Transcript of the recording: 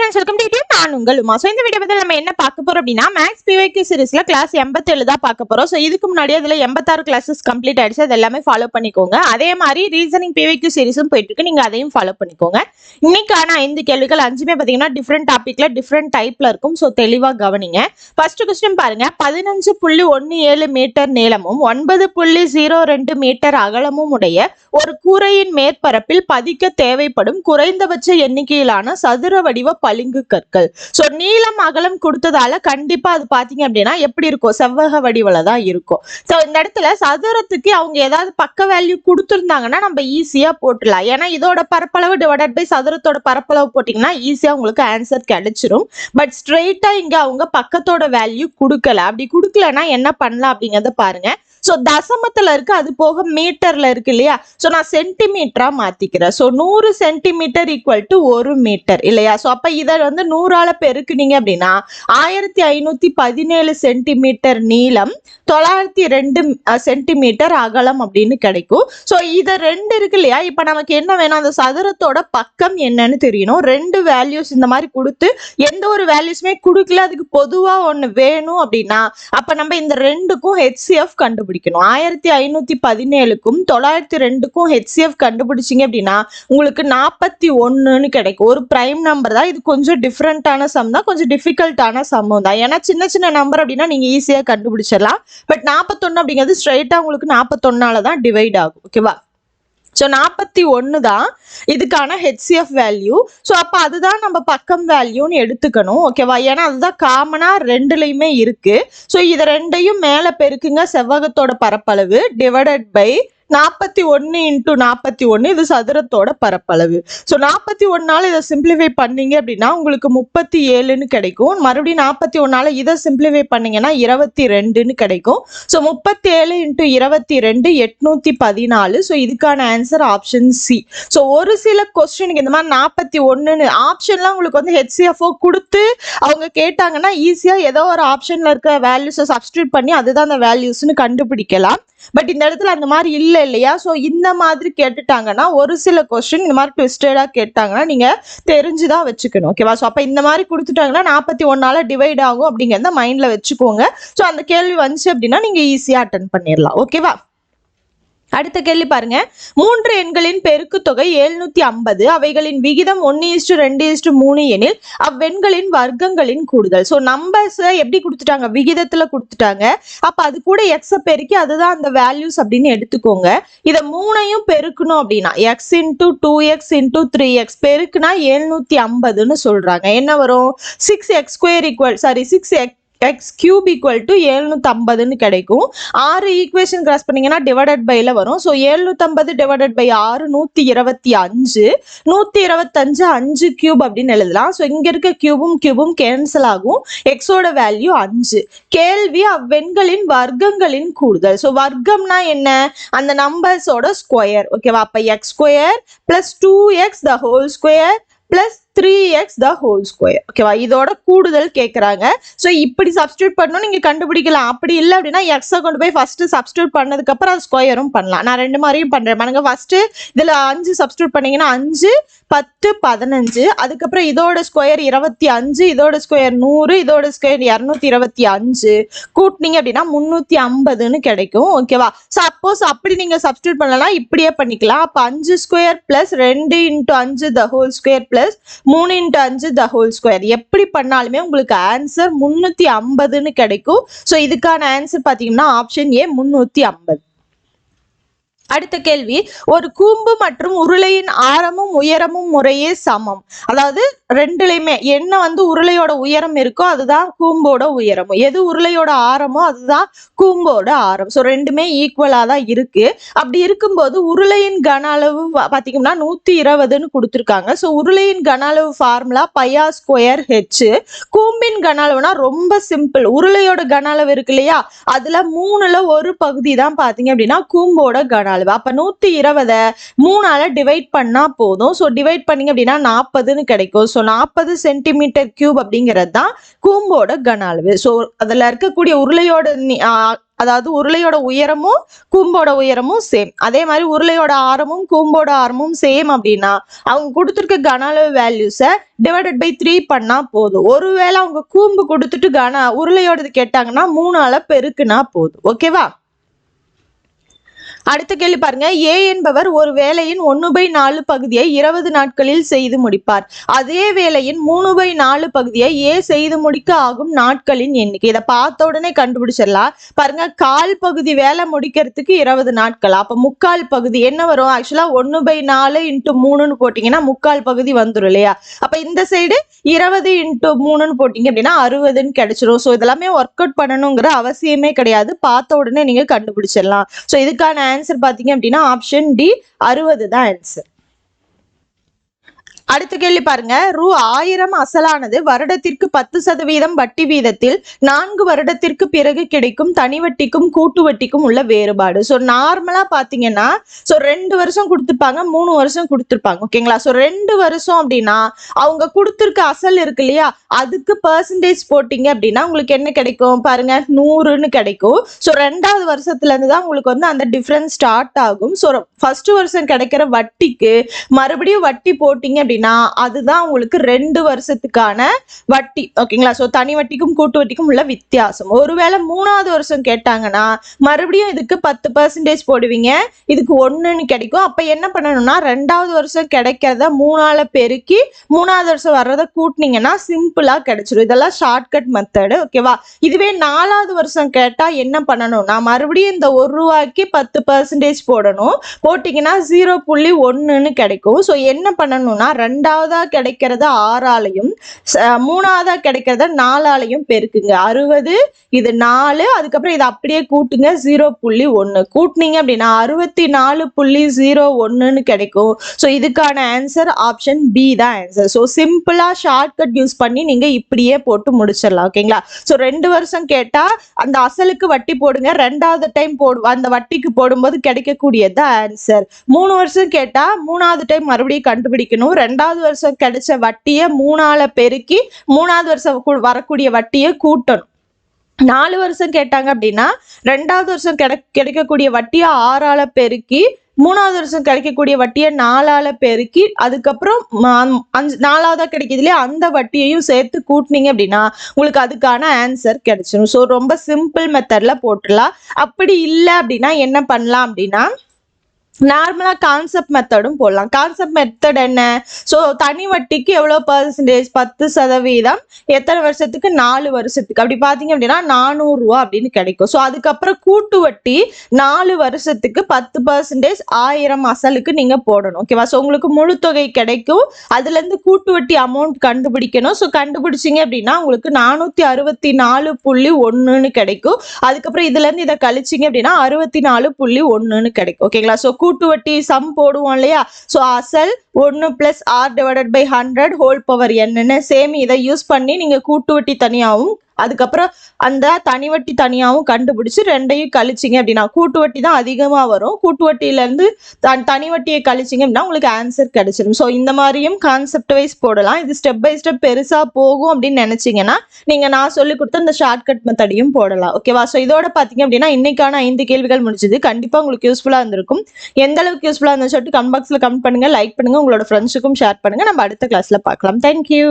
friends, welcome to YouTube. நான் உங்கள் Uma. So இந்த வீடியோ பற்றி நம்ம என்ன பார்க்க போகிறோம் அப்படின்னா மேக்ஸ் பிவைக்கு சீரிஸில் கிளாஸ் எண்பத்தேழு தான் பார்க்க போகிறோம் ஸோ இதுக்கு முன்னாடி அதில் எண்பத்தாறு கிளாஸஸ் கம்ப்ளீட் ஆயிடுச்சு. அது எல்லாமே ஃபாலோ பண்ணிக்கோங்க. அதே மாதிரி ரீசனிங் பிவைக்கு சீரிஸும் போயிட்டு இருக்கு அதையும் ஃபாலோ பண்ணிக்கோங்க. இன்னைக்கான ஐந்து கேள்விகள் அஞ்சுமே பார்த்தீங்கன்னா டிஃப்ரெண்ட் டாப்பிக்கில் டிஃப்ரெண்ட் டைப்ல இருக்கும். ஸோ தெளிவாக கவனிங்க. ஃபர்ஸ்ட் கொஸ்டின் பாருங்க. பதினஞ்சு புள்ளி ஒன்று ஏழு மீட்டர் நீளமும் ஒன்பது புள்ளி ஜீரோ ரெண்டு மீட்டர் அகலமும் உடைய ஒரு கூரையின் மேற்பரப்பில் பதிக்க தேவைப்படும் குறைந்தபட்ச எண்ணிக்கையிலான சதுர வடிவ பளிங்கு கற்கள். ஸோ நீளம் அகலம் கொடுத்ததால கண்டிப்பா அது பாத்தீங்க அப்படின்னா எப்படி இருக்கும்? செவ்வக வடிவில தான் இருக்கும். ஸோ இந்த இடத்துல சதுரத்துக்கு அவங்க ஏதாவது பக்க வேல்யூ கொடுத்துருந்தாங்கன்னா நம்ம ஈஸியா போட்டுடலாம். ஏன்னா இதோட பரப்பளவு டிவைடட் பை சதுரத்தோட பரப்பளவு போட்டிங்கன்னா ஈஸியா உங்களுக்கு ஆன்சர் கிடைச்சிரும். பட் ஸ்ட்ரெயிட்டா இங்க அவங்க பக்கத்தோட வேல்யூ கொடுக்கல. அப்படி கொடுக்கலன்னா என்ன பண்ணலாம் அப்படிங்கறத பாருங்க. ஸோ தசமத்துல இருக்கு அது போக மீட்டர்ல இருக்கு இல்லையா? ஸோ நான் சென்டிமீட்டரா மாத்திக்கிறேன். ஸோ நூறு சென்டிமீட்டர் ஈக்குவல் டு ஒரு மீட்டர் இல்லையா? ஸோ அப்போ இதை வந்து நூறால் பெருக்குனீங்க அப்படின்னா ஆயிரத்தி ஐநூத்தி பதினேழு சென்டிமீட்டர் நீளம் தொள்ளாயிரத்தி ரெண்டு சென்டிமீட்டர் அகலம் அப்படின்னு கிடைக்கும். ஸோ இதை ரெண்டு இருக்கு இல்லையா? இப்போ நமக்கு என்ன வேணும்? அந்த சதுரத்தோட பக்கம் என்னன்னு தெரியணும். ரெண்டு வேல்யூஸ் இந்த மாதிரி கொடுத்து எந்த ஒரு வேல்யூஸுமே கொடுக்கல அதுக்கு பொதுவா ஒன்று வேணும் அப்படின்னா அப்போ நம்ம இந்த ரெண்டுக்கும் ஹெச்சிஎஃப் கண்டுபிடிக்கணும். ஆயிரத்தி ஐநூத்தி பதினேழுக்கும் தொள்ளாயிரத்தி ரெண்டுக்கும் ஹெச்சிஎஃப் கண்டுபிடிச்சிங்க அப்படின்னா உங்களுக்கு நாற்பத்தி ஒன்றுன்னு கிடைக்கும். ஒரு பிரைம் நம்பர் தான். இது கொஞ்சம் டிஃப்ரெண்ட்டான சம் தான். கொஞ்சம் டிஃபிகல்ட்டான சம்மம் தான். ஏன்னா சின்ன சின்ன நம்பர் அப்படின்னா நீங்கள் ஈஸியாக கண்டுபிடிச்சிடலாம். பட் நாற்பத்தொன்று அப்படிங்கிறது ஸ்ட்ரைட்டாக உங்களுக்கு நாற்பத்தொன்னால தான் டிவைட் ஆகும். ஓகேவா ஸோ நாற்பத்தி ஒன்று தான் இதுக்கான ஹெச்சிஎஃப் வேல்யூ ஸோ அப்போ அதுதான் நம்ம பக்கம் வேல்யூன்னு எடுத்துக்கணும். ஓகேவா ஏன்னா அதுதான் காமனாக ரெண்டுலையுமே இருக்குது ஸோ இதை ரெண்டையும் மேலே பெருக்குங்க செவ்வகத்தோட பரப்பளவு டிவைடட் பை நாற்பத்தி ஒன்று இன்ட்டு நாற்பத்தி ஒன்று இது சதுரத்தோட பரப்பளவு. ஸோ நாற்பத்தி ஒன்னால இதை சிம்பிளிஃபை பண்ணீங்க அப்படின்னா உங்களுக்கு முப்பத்தி ஏழுன்னு கிடைக்கும். மறுபடியும் நாற்பத்தி ஒன்றால் இதை சிம்பிளிஃபை பண்ணீங்கன்னா இருபத்தி ரெண்டுன்னு கிடைக்கும். ஸோ முப்பத்தி ஏழு இன்ட்டு இருபத்தி ரெண்டு எட்நூற்றி பதினாலு. ஸோ இதுக்கான ஆன்சர் ஆப்ஷன் சி ஸோ ஒரு சில கொஸ்டினுக்கு இந்த மாதிரி நாற்பத்தி ஒன்றுன்னு ஆப்ஷன்லாம் உங்களுக்கு வந்து ஹெச்சிஎஃப்ஓ கொடுத்து அவங்க கேட்டாங்கன்னா ஈஸியாக ஏதோ ஒரு ஆப்ஷனில் இருக்க வேல்யூஸை சப்ஸ்டியூட் பண்ணி அதுதான் அந்த வேல்யூஸ்னு கண்டுபிடிக்கலாம். பட் இந்த இடத்துல அந்த மாதிரி இல்லை இல்லையா? ஸோ இந்த மாதிரி கேட்டுட்டாங்கன்னா ஒரு சில கொஸ்டின் இந்த மாதிரி ட்விஸ்டடாக கேட்டாங்கன்னா நீங்கள் தெரிஞ்சுதான் வச்சுக்கணும் ஓகேவா ஸோ அப்போ இந்த மாதிரி கொடுத்துட்டாங்கன்னா நாற்பத்தி ஒன்னால டிவைட் ஆகும் அப்படிங்கிறத மைண்டில் வச்சுக்கோங்க. ஸோ அந்த கேள்வி வந்துச்சு அப்படின்னா நீங்கள் ஈஸியாக அட்டன் பண்ணிடலாம் ஓகேவா அடுத்த கேள்வி பாருங்க. மூன்று எண்களின் பெருக்கு தொகை எழுநூத்தி ஐம்பது. அவைகளின் விகிதம் ஒன்னு இஸ்டு ரெண்டு இஸ்டு மூணு எனில் அவ்வெண்களின் வர்க்கங்களின் கூடுதல். ஸோ நம்பர்ஸ் எப்படி கொடுத்துட்டாங்க? விகிதத்துல கொடுத்துட்டாங்க. அப்ப அது கூட எக்ஸ பெருக்கி அதுதான் அந்த வேல்யூஸ் அப்படின்னு எடுத்துக்கோங்க. இதை மூணையும் பெருக்கணும் அப்படின்னா x into two x into three x பெருக்குனா எழுநூத்தி ஐம்பதுன்னு சொல்றாங்க. என்ன வரும்? Six x square equal sorry six x x cube equal to எழுநூத்தம்பதுன்னு கிடைக்கும். ஆறு ஈக்குவேஷன் கிராஸ் பண்ணீங்கன்னா டிவைடட் பைல வரும். ஸோ எழுநூத்தம்பது டிவைடட் பை ஆறு நூற்றி இருபத்தி அஞ்சு. நூற்றி இருபத்தஞ்சு அஞ்சு கியூப் அப்படின்னு எழுதலாம். ஸோ இங்கே இருக்க கியூபும் கியூபும் கேன்சல் ஆகும். எக்ஸோட வேல்யூ அஞ்சு. கேள்வி அவ்வெண்களின் வர்க்கங்களின் கூடுதல். ஸோ வர்க்கம்னா என்ன? அந்த நம்பர்ஸோட ஸ்கொயர் ஓகேவா அப்போ X square plus two X the whole square plus three X the whole square ஓகேவா இதோட கூடுதல் கேட்குறாங்க ஸோ இப்படி சப்ஸ்டியூட் பண்ணணும். நீங்கள் கண்டுபிடிக்கலாம். அப்படி இல்லை அப்படின்னா எக்ஸை கொண்டு போய் ஃபர்ஸ்ட் சப்ஸ்டியூட் பண்ணதுக்கப்புறம் அது ஸ்கொயரும் பண்ணலாம். நான் ரெண்டு மாதிரியும் பண்ணுறேன் பாருங்க ஃபர்ஸ்ட் இதில் அஞ்சு சப்ஸ்டியூட் பண்ணீங்கன்னா அஞ்சு பத்து பதினஞ்சு. அதுக்கப்புறம் இதோட ஸ்கொயர் இருபத்தி அஞ்சு இதோட ஸ்கொயர் நூறு இதோட ஸ்கொயர் இரநூத்தி இருபத்தி அஞ்சு. கூட்டினீங்க அப்படின்னா முந்நூற்றி ஐம்பதுன்னு கிடைக்கும். ஓகேவா ஸோ அப்போஸ் அப்படி நீங்கள் சப்ஸ்டியூட் பண்ணலாம். இப்படியே பண்ணிக்கலாம். அப்போ அஞ்சு ஸ்கொயர் ப்ளஸ் ரெண்டு இன்ட்டு அஞ்சு த ஹோல் ஸ்கொயர் ப்ளஸ் மூணு இன்ட்டு அஞ்சு த ஹோல் ஸ்கொயர் எப்படி பண்ணாலுமே உங்களுக்கு ஆன்சர் முந்நூற்றி ஐம்பதுன்னு கிடைக்கும். ஸோ இதுக்கான ஆன்சர் பார்த்தீங்கன்னா ஆப்ஷன் ஏ முந்நூற்றி ஐம்பது. அடுத்த கேள்வி ஒரு கூம்பு மற்றும் உருளையின் ஆரமும் உயரமும் முறையே சமம். அதாவது ரெண்டுலையுமே என்ன வந்து உருளையோட உயரம் இருக்கோ அதுதான் கூம்போட உயரமும் எது உருளையோட ஆரமோ அதுதான் கூம்போட ஆரம். ஸோ ரெண்டுமே ஈக்குவலாக தான் இருக்கு. அப்படி இருக்கும்போது உருளையின் கன அளவு பார்த்தீங்கன்னா நூற்றி இருபதுன்னு கொடுத்துருக்காங்க. ஸோ உருளையின் கன அளவு ஃபார்முலா பையா ஸ்கொயர் ஹெச் கூம்பின் கன அளவுனா ரொம்ப சிம்பிள் உருளையோட கன அளவு இருக்கு இல்லையா? அதில் மூணுல ஒரு பகுதி தான் பார்த்தீங்க அப்படின்னா கூம்போட கன அளவு அப்ப நூத்தி இருபதை மூணால டிவைட் பண்ணா போதும். ஸோ டிவைட் பண்ணீங்க அப்படின்னா நாற்பதுன்னு கிடைக்கும். ஸோ நாற்பது சென்டிமீட்டர் கியூப் அப்படிங்கிறது தான் கூம்போட கன அளவு. ஸோ அதுல இருக்கக்கூடிய உருளையோட நி- அதாவது உருளையோட உயரமும் கூம்போட உயரமும் சேம் அதே மாதிரி உருளையோட ஆரமும் கூம்போட ஆரமும் சேம் அப்படின்னா அவங்க கொடுத்துருக்க கன அளவு வேல்யூஸை டிவைடட் பை த்ரீ பண்ணால் போதும். ஒருவேளை அவங்க கூம்பு கொடுத்துட்டு கன உருளையோடது கேட்டாங்கன்னா மூணால பெருக்குனா போதும். ஓகேவா அடுத்த கேள்வி பாருங்க. ஏ என்பவர் ஒரு வேலையின் ஒன்று பை நாலு பகுதியை இருபது நாட்களில் செய்து முடிப்பார். அதே வேலையின் மூணு பை நாலு பகுதியை ஏ செய்து முடிக்க ஆகும் நாட்களின் எண்ணிக்கை. இதை பார்த்த உடனே கண்டுபிடிச்சிடலாம். பாருங்க கால் பகுதி வேலை முடிக்கிறதுக்கு இருபது நாட்கள். அப்போ முக்கால் பகுதி என்ன வரும்? ஆக்சுவலாக ஒன்று பை நாலு இன்ட்டு மூணுன்னு போட்டிங்கன்னா முக்கால் பகுதி வந்துடும் இல்லையா? அப்போ இந்த சைடு இருபது இன்ட்டு மூணுன்னு போட்டிங்க அப்படின்னா அறுபதுன்னு கிடைச்சிரும். ஸோ இதெல்லாமே ஒர்க் அவுட் பண்ணணுங்கிற அவசியமே கிடையாது. பார்த்த உடனே நீங்கள் கண்டுபிடிச்சிடலாம். ஸோ இதுக்கான ஆன்சர் பார்த்தீங்க அப்படின்னா ஆப்ஷன் டி அறுபது தான் ஆன்சர் அடுத்த கேள்வி பாருங்க. ரூ ஆயிரம் அசலானது வருடத்திற்கு பத்து சதவீதம் வட்டி வீதத்தில் நான்கு வருடத்திற்கு பிறகு கிடைக்கும் தனி வட்டிக்கும் கூட்டு வட்டிக்கும் உள்ள வேறுபாடு. ஸோ நார்மலா பாத்தீங்கன்னா ஸோ ரெண்டு வருஷம் கொடுத்துருப்பாங்க மூணு வருஷம் கொடுத்துருப்பாங்க. ஓகேங்களா ஸோ ரெண்டு வருஷம் அப்படின்னா அவங்க கொடுத்துருக்க அசல் இருக்கு இல்லையா? அதுக்கு பர்சன்டேஜ் போட்டீங்க அப்படின்னா உங்களுக்கு என்ன கிடைக்கும்? பாருங்க நூறுன்னு கிடைக்கும். ஸோ ரெண்டாவது வருஷத்துல இருந்து தான் உங்களுக்கு வந்து அந்த டிஃப்ரென்ஸ் ஸ்டார்ட் ஆகும். ஸோ ஃபர்ஸ்ட் வருஷம் கிடைக்கிற வட்டிக்கு மறுபடியும் வட்டி போட்டீங்க அப்படின்னா அதுதான் உங்களுக்கு ரெண்டு வருஷத்துக்கான வட்டி. ஓகேங்களா? ஸோ தனி வட்டிக்கும் கூட்டு வட்டிக்கும் உள்ள வித்தியாசம். ஒருவேளை மூணாவது வருஷம் கேட்டாங்கன்னா மறுபடியும் இதுக்கு பத்து பர்சன்டேஜ் போடுவீங்க. இதுக்கு ஒன்றுன்னு கிடைக்கும். அப்போ என்ன பண்ணணும்னா ரெண்டாவது வருஷம் கிடைக்கிறத மூணால பெருக்கி மூணாவது வருஷம் வர்றதை கூட்டினீங்கன்னா சிம்பிளாக கிடைச்சிரும். இதெல்லாம் ஷார்ட்கட் மெத்தடு ஓகேவா இதுவே நாலாவது வருஷம் கேட்டால் என்ன பண்ணணும்னா மறுபடியும் இந்த ஒரு ரூபாய்க்கு பத்து பர்சன்டேஜ் போடணும். போட்டிங்கன்னா ஜீரோ புள்ளி ஒன்றுன்னு கிடைக்கும். ஸோ என்ன பண்ணணும்னா ரெண்டாவதா கிடைக்கிறத ஆறாலையும் மூணாவதாக மூணாவதா கிடைக்கிறத நாலாலையும் பெருக்குங்க. அறுபது இது நாலு அதுக்கப்புறம் இதை அப்படியே கூட்டுங்க ஜீரோ புள்ளி ஒன்று கூட்டினீங்க அப்படின்னா அறுபத்தி நாலு புள்ளி ஜீரோ ஒன்றுன்னு கிடைக்கும். ஸோ இதுக்கான ஆன்சர் ஆப்ஷன் பி தான் ஆன்சர் ஸோ சிம்பிளாக ஷார்ட்கட் யூஸ் பண்ணி நீங்கள் இப்படியே போட்டு முடிச்சிடலாம் ஓகேங்களா ஸோ ரெண்டு வருஷம் கேட்டால் அந்த அசலுக்கு வட்டி போடுங்க. ரெண்டாவது டைம் போடு அந்த வட்டிக்கு போடும்போது கிடைக்கக்கூடியது ஆன்சர் மூணு வருஷம் கேட்டால் மூணாவது டைம் மறுபடியும் கண்டுபிடிக்கணும். ரெண்டாவது வருஷம் கிடைச்ச வட்டியை மூணால பெருக்கி மூணாவது வருஷம் கு- வரக்கூடிய வட்டியை கூட்டணும். நாலு வருஷம் கேட்டாங்க அப்படின்னா ரெண்டாவது வருஷம் கிடை கிடைக்கக்கூடிய வட்டியை ஆறால பெருக்கி மூணாவது வருஷம் கிடைக்கக்கூடிய வட்டியை நாலால பெருக்கி அதுக்கப்புறம் அஞ்சு நாலாவதா கிடைக்குது இல்லையா? அந்த வட்டியையும் சேர்த்து கூட்டினீங்க அப்படின்னா உங்களுக்கு அதுக்கான ஆன்சர் கிடைச்சிடும் ஸோ ரொம்ப சிம்பிள் மெத்தட்ல போட்டுடலாம். அப்படி இல்லை அப்படின்னா என்ன பண்ணலாம் அப்படின்னா நார்மலாக கான்செப்ட் மெத்தடும் போடலாம். கான்செப்ட் மெத்தட் என்ன? ஸோ தனி வட்டிக்கு எவ்வளோ பர்சன்டேஜ் பத்து சதவீதம். எத்தனை வருஷத்துக்கு? நாலு வருஷத்துக்கு. அப்படி பார்த்தீங்க அப்படின்னா நானூறுரூவா அப்படின்னு கிடைக்கும். ஸோ அதுக்கப்புறம் கூட்டு வட்டி நாலு வருஷத்துக்கு பத்து பர்சன்டேஜ் ஆயிரம் அசலுக்கு நீங்கள் போடணும். ஓகேவா ஸோ உங்களுக்கு முழு தொகை கிடைக்கும். அதுலேருந்து கூட்டு வட்டி அமௌண்ட் கண்டுபிடிக்கணும். ஸோ கண்டுபிடிச்சிங்க அப்படின்னா உங்களுக்கு நானூற்றி அறுபத்தி நாலு புள்ளி ஒன்றுன்னு கிடைக்கும். அதுக்கப்புறம் இதுலேருந்து இதை கழிச்சிங்க அப்படின்னா அறுபத்தி நாலு புள்ளி ஒன்றுன்னு கிடைக்கும். ஓகேங்களா ஸோ கூட்டு வட்டி சம் போடுவோம் இல்லையா? ஸோ அசல் ஒன்று plus R divided by hundred whole power என்னன்னு சேம் இதை யூஸ் பண்ணி நீங்கள் கூட்டு வட்டி தனியாகவும் அதுக்கப்புறம் அந்த தனி வட்டி தனியாகவும் கண்டுபிடிச்சி ரெண்டையும் கழிச்சிங்க அப்படின்னா கூட்டு வட்டி தான் அதிகமாக வரும். கூட்டு வட்டியிலேருந்து தன் தனி வட்டியை கழிச்சிங்க அப்படின்னா உங்களுக்கு ஆன்சர் கிடைச்சிடும் ஸோ இந்த மாதிரியும் கான்செப்ட் வைஸ் போடலாம். இது ஸ்டெப் பை ஸ்டெப் பெருசாக போகும் அப்படின்னு நினச்சிங்கன்னா நீங்கள் நான் சொல்லி கொடுத்த இந்த ஷார்ட்கட் மெத்தடையும் போடலாம். ஓகேவா ஸோ இதோட பார்த்தீங்க அப்படின்னா இன்றைக்கான ஐந்து கேள்விகள் முடிஞ்சது. கண்டிப்பாக உங்களுக்கு யூஸ்ஃபுல்லாக இருந்திருக்கும். எந்த அளவுக்கு யூஸ்ஃபுல்லாக இருந்துச்சு சொல்லிட்டு கமெண்ட் பாக்ஸில் கமெண்ட் பண்ணுங்கள் லைக் பண்ணுங்கள் உங்களோட ஃப்ரெண்ட்ஸுக்கும் ஷேர் பண்ணுங்கள் நம்ம அடுத்த கிளாஸில் பார்க்கலாம். தேங்க்யூ